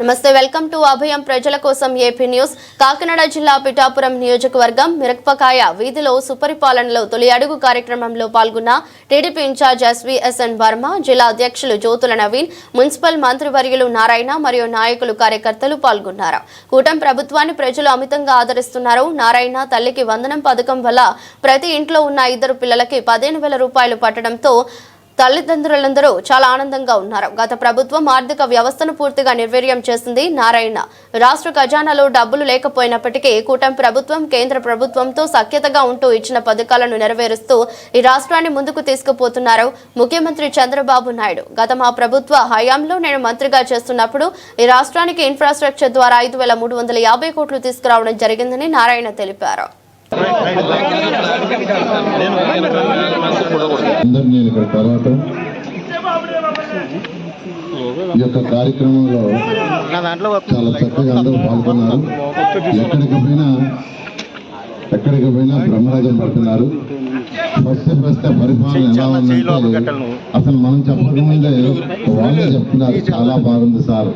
నమస్తే welcome to అభయం ప్రజల కోసం ఏపీ న్యూస్. కాకినాడ జిల్లా పిఠాపురం నియోజకవర్గం మిరపకాయ వీధిలో సుపరిపాలనలో తొలి అడుగు కార్యక్రమంలో పాల్గొన్న టీడీపీ ఇన్ఛార్జ్ ఎస్విఎస్ఎన్ వర్మ జిల్లా అధ్యక్షులు జ్యోతుల నవీన్ మున్సిపల్ మంత్రివర్యులు నారాయణ మరియు నాయకులు కార్యకర్తలు పాల్గొన్నారు. కూటమి ప్రభుత్వాన్ని ప్రజలు అమితంగా ఆదరిస్తున్నారు. నారాయణ తల్లికి వందనం పథకం వల్ల ప్రతి ఇంట్లో ఉన్న ఇద్దరు పిల్లలకి పదిహేను వేల రూపాయలు పట్టడంతో తల్లిదండ్రులందరూ చాలా ఆనందంగా ఉన్నారు. గత ప్రభుత్వం ఆర్థిక వ్యవస్థను పూర్తిగా నిర్వీర్యం చేసింది నారాయణ. రాష్ట్ర ఖజానాలో డబ్బులు లేకపోయినప్పటికీ కూటమి ప్రభుత్వం కేంద్ర ప్రభుత్వంతో సఖ్యతగా ఉంటూ ఇచ్చిన పథకాలను నెరవేరుస్తూ ఈ రాష్ట్రాన్ని ముందుకు తీసుకుపోతున్నారు ముఖ్యమంత్రి చంద్రబాబు నాయుడు. గత మా ప్రభుత్వ హయాంలో నేను మంత్రిగా చేస్తున్నప్పుడు ఈ రాష్ట్రానికి ఇన్ఫ్రాస్ట్రక్చర్ ద్వారా ఐదు వేల మూడు వందల యాభై కోట్లు తీసుకురావడం జరిగిందని నారాయణ తెలిపారు. అందరు నేను ఇక్కడ తర్వాత ఈ యొక్క కార్యక్రమంలో చాలా చక్కగా అందరూ పాల్గొన్నారు. ఎక్కడికి పోయినా ఎక్కడికి పోయినా బ్రహ్మరాజం పడుతున్నారు. ఫస్ట్ ఫస్ట్ పరిపాలన ఎలా ఉందంటే అసలు మనం చెప్పకముందే వాళ్ళే చెప్తున్నారు చాలా బాగుంది సార్.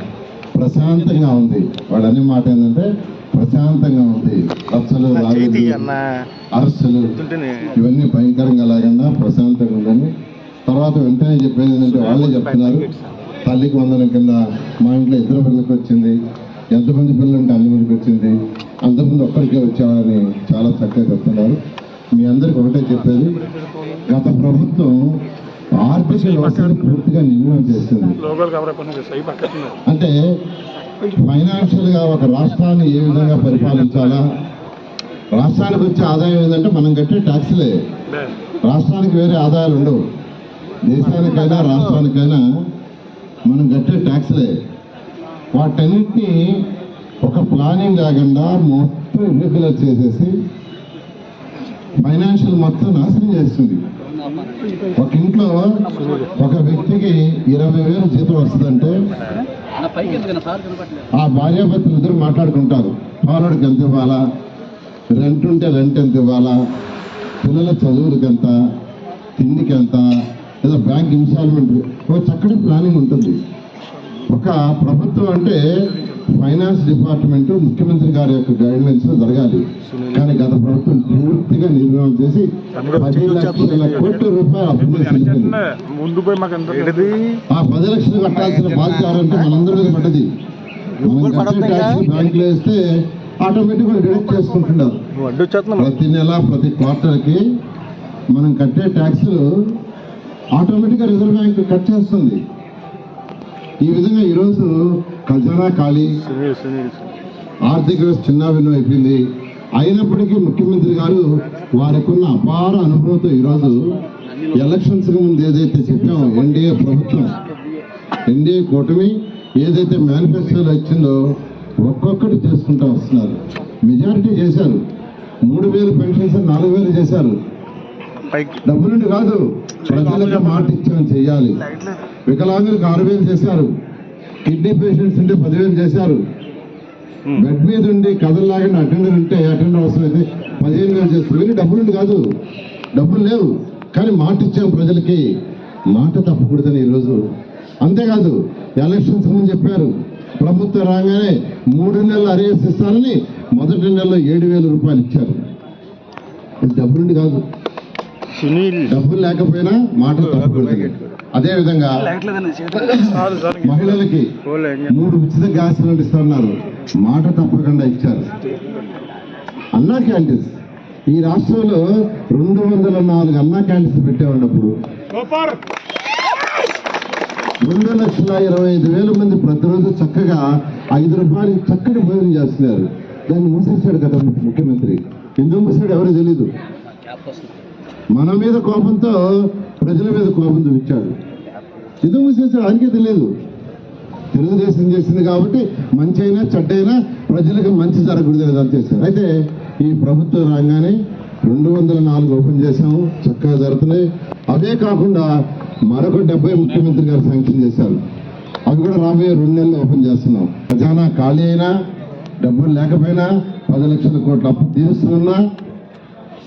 ప్రశాంతంగా ఉంది. వాడు అనే మాట ఏంటంటే ప్రశాంతంగా ఉంది. అన్న. అరెస్టులు ఇవన్నీ భయంకరంగా లేకుండా ప్రశాంతంగా ఉందని. తర్వాత వెంటనే చెప్పేది ఏంటంటే వాళ్ళే చెప్తున్నారు. తల్లికి వందనం కింద మా ఇంట్లో ఇద్దరు పిల్లలకి వచ్చింది. ఎంతమంది పిల్లలు ఉంటే అంతమందికి వచ్చింది. అంతమంది ఒక్కరికే వచ్చామని చాలా చక్కగా చెప్తున్నారు. మీ అందరికి ఒకటే చెప్పేది. గత ప్రభుత్వం ఆర్థిక వ్యవస్థను పూర్తిగా నిర్మాణం చేస్తుంది అంటే ఫైనాన్షియల్గా ఒక రాష్ట్రాన్ని ఏ విధంగా పరిపాలించాలా? రాష్ట్రానికి వచ్చే ఆదాయం ఏంటంటే మనం కట్టే ట్యాక్స్లే. రాష్ట్రానికి వేరే ఆదాయాలు ఉండవు. దేశానికైనా రాష్ట్రానికైనా మనం కట్టే ట్యాక్స్లే. వాటన్నిటిని ఒక ప్లానింగ్ లేకుండా మొత్తం ఇర్రెగ్యులర్ చేసేసి ఫైనాన్షియల్ మొత్తం నాశనం చేస్తుంది. ఒక ఇంట్లో ఒక వ్యక్తికి ఇరవై వేలు జీతం వస్తుందంటే ఆ భార్యాభర్తలు ఇద్దరు మాట్లాడుకుంటారు. పాలోడికి ఎంత ఇవ్వాలా? రెంట్ ఉంటే రెంట్ ఎంత ఇవ్వాలా? పిల్లల చదువులకి ఎంత? తిండికి ఎంత? లేదా బ్యాంక్ ఇన్స్టాల్మెంట్? ఒక చక్కటి ప్లానింగ్ ఉంటుంది. ఒక ప్రభుత్వం అంటే ఫైనాన్స్ డిపార్ట్మెంట్ ముఖ్యమంత్రి గారి యొక్క గైడ్ లైన్స్లో జరగాలి. కానీ గత ప్రభుత్వం పూర్తిగా నిర్మాణం చేసి పది లక్షల కోట్ల రూపాయలు ఆ పది లక్షలు కట్టాల్సిన బాధ్యత మనందరి మీద పడ్డది. బ్యాంకులో వేస్తే ఆటోమేటిక్గా డిడక్ట్ చేసుకుంటున్నారు. ప్రతి నెల ప్రతి క్వార్టర్కి మనం కట్టే ట్యాక్స్ ఆటోమేటిక్గా రిజర్వ్ బ్యాంక్ కట్ చేస్తుంది. ఈ విధంగా ఈరోజు ఖజానా ఖాళీ. ఆర్థిక వ్యవస్థ చిన్నాభిన్నం అయిపోయింది. అయినప్పటికీ ముఖ్యమంత్రి గారు వారికి ఉన్న అపార అనుభవంతో ఈరోజు ఎలక్షన్స్ ముందు ఏదైతే చెప్పామో ఎన్డీఏ ప్రభుత్వం ఎన్డీఏ కూటమి ఏదైతే మేనిఫెస్టోలో ఇచ్చిందో ఒక్కొక్కటి చేసుకుంటూ వస్తున్నారు. మెజారిటీ చేశారు. మూడు వేలు పెన్షన్స్ నాలుగు వేలు చేశారు. పైకి. డబ్బులుండి కాదు ప్రజలకు మాట ఇచ్చాం చేయాలి. వికలాంగులకు ఆరు వేలు చేశారు. కిడ్నీ పేషెంట్స్ ఉంటే పదివేలు చేశారు. బెడ్ మీద ఉండి కథల్లాగిన అటెండర్ ఉంటే అటెండర్ అవసరం అయితే పదిహేను వేలు చేస్తారు ఇవన్నీ డబ్బులుండి కాదు. డబ్బులు లేవు. కానీ మాట ఇచ్చాం ప్రజలకి. మాట తప్పకూడదని ఈరోజు. అంతేకాదు ఎలక్షన్స్ ముందు చెప్పారు. ప్రభుత్వం రాగానే మూడు నెలలు అరేస్ ఇస్తానని మొదటి నెలలో ఏడు వేల రూపాయలు ఇచ్చారు. ఇది డబ్బులుండి కాదు. సునీల్. డబ్బులు లేకపోయినా మాట తప్పకూడదు అదే విధంగా మహిళలకి మూడు ఉచిత గ్యాస్ సిలిండర్ ఇస్తున్నారు మాట తప్పకుండా ఇచ్చారు. అన్నా క్యాంటీన్స్. ఈ రాష్ట్రంలో రెండు వందల నాలుగు అన్నా క్యాంటీన్స్ పెట్టేవాళ్ళప్పుడు రెండు లక్షల ఇరవై ఐదు వేల మంది ప్రతిరోజు చక్కగా ఐదు రూపాయలకి చక్కటి భోజనం చేస్తున్నారు. దాన్ని మూసేశాడు కదా ముఖ్యమంత్రి. ఎందుకు మూసాడు ఎవరో తెలీదు. మన మీద కోపంతో ప్రజల మీద కోపం చూపించాడు. ఎందుకు మూసేశాడు ఆయనకే తెలియదు. తెలుగుదేశం చేసింది కాబట్టి మంచి అయినా చెడ్డైనా ప్రజలకు మంచి జరగకూడదు అని చేశారు. అయితే ఈ ప్రభుత్వం రాగానే రెండు వందల నాలుగు ఓపెన్ చేశాము. చక్కగా జరుగుతున్నాయి అదే కాకుండా మరొక డెబ్బై ముఖ్యమంత్రి గారు శాంక్షన్ చేశారు. అవి కూడా రాబోయే రెండు నెలలు ఓపెన్ చేస్తున్నాం. ఖజానా ఖాళీ అయినా డబ్బులు లేకపోయినా పది లక్షల కోట్ల అప్పు తీరుస్తున్నా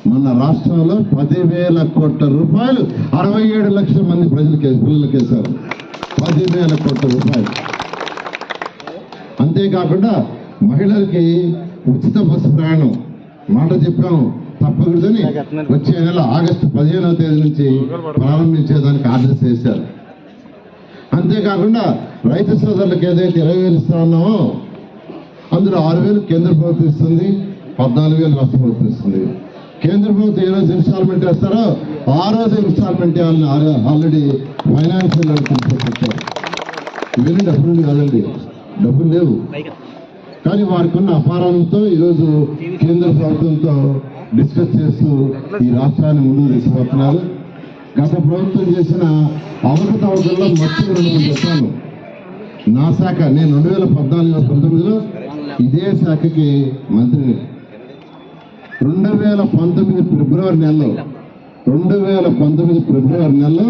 మన రాష్ట్రంలో పదివేల కోట్ల రూపాయలు అరవై ఏడు లక్షల మంది ప్రజలకి పిల్లలకి వేశారు పదివేల కోట్ల రూపాయలు. అంతేకాకుండా మహిళలకి ఉచిత బస్సు ప్రయాణం. మాట చెప్పాము తప్పకూడదని వచ్చే నెల ఆగస్టు పదిహేనవ తేదీ నుంచి ప్రారంభించేదానికి ఆర్డర్స్ చేశారు. అంతేకాకుండా రైతు సోదరులకు ఏదైతే ఇరవై వేలు ఇస్తా ఉన్నామో అందులో ఆరు వేలు కేంద్ర ప్రభుత్వం ఇస్తుంది పద్నాలుగు వేలు రాష్ట్ర ప్రభుత్వం ఇస్తుంది. కేంద్ర ప్రభుత్వం ఏ రోజు ఇన్స్టాల్మెంట్ వేస్తారో ఆ రోజు ఇన్స్టాల్మెంట్ చేయాలని ఆల్రెడీ ఫైనాన్షియల్ అనుకుంటున్నారు ఇవన్నీ డబ్బులు కాదండి. డబ్బులు లేవు. కానీ వారికి ఉన్న అపారంతో ఈరోజు కేంద్ర ప్రభుత్వంతో డిస్కస్ చేస్తూ ఈ రాష్ట్రాన్ని ముందుకు తీసుకుపోతున్నారు. గత ప్రభుత్వం చేసిన అవకతవకల్లో మొత్తం రెండు మూడు చెప్పాను నా శాఖ నేను రెండు వేల పద్నాలుగు పంతొమ్మిదిలో ఇదే శాఖకి మంత్రిని రెండు వేల పంతొమ్మిది ఫిబ్రవరి నెలలో రెండు వేల పంతొమ్మిది ఫిబ్రవరి నెలలో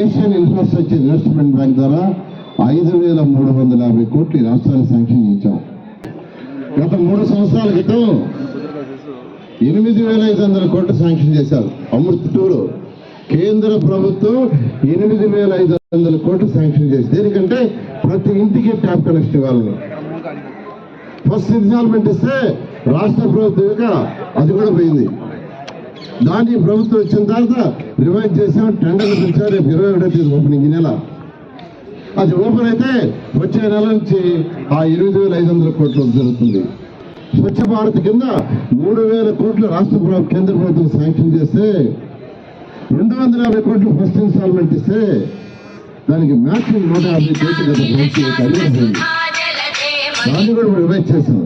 ఏషియన్ ఇన్ఫ్రాస్ట్రక్చర్ ఇన్వెస్ట్మెంట్ బ్యాంక్ ద్వారా ఐదు వేల మూడు వందల యాభై కోట్లు ఈ రాష్ట్రానికి శాంక్షన్ ఇచ్చాం గత మూడు సంవత్సరాల క్రితం ఎనిమిది వేల ఐదు వందల కోట్లు శాంక్షన్ చేశారు. అమృత్ టూలో కేంద్ర ప్రభుత్వం ఎనిమిది వేల ఐదు వందల కోట్లు శాంక్షన్ చేసి దేనికంటే ప్రతి ఇంటికి ట్యాప్ కనెక్షన్ ఇవ్వాలని. ఫస్ట్ ఇన్స్టాల్మెంట్ ఇస్తే రాష్ట్ర ప్రభుత్వం యొక్క అది కూడా పోయింది. దాన్ని ప్రభుత్వం వచ్చిన తర్వాత రివైజ్ చేసాం టెండర్లు పిలిచారు రేపు ఇరవై ఒకటో తేదీ ఓపెనింగ్ ఈ నెల. అది ఓపెన్ అయితే వచ్చే నెల నుంచి ఆ ఎనిమిది వేల ఐదు వందల కోట్లు జరుగుతుంది. స్వచ్ఛ భారత్ కింద మూడు వేల కోట్లు రాష్ట్ర ప్రభుత్వం కేంద్ర ప్రభుత్వం శాంక్షన్ చేస్తే రెండు వందల యాభై కోట్లు ఫస్ట్ ఇన్స్టాల్మెంట్ ఇస్తే దానికి మ్యాక్సిమం నూట యాభై కోట్లు గత ప్రభుత్వం దాన్ని కూడా రివైజ్ చేశాం.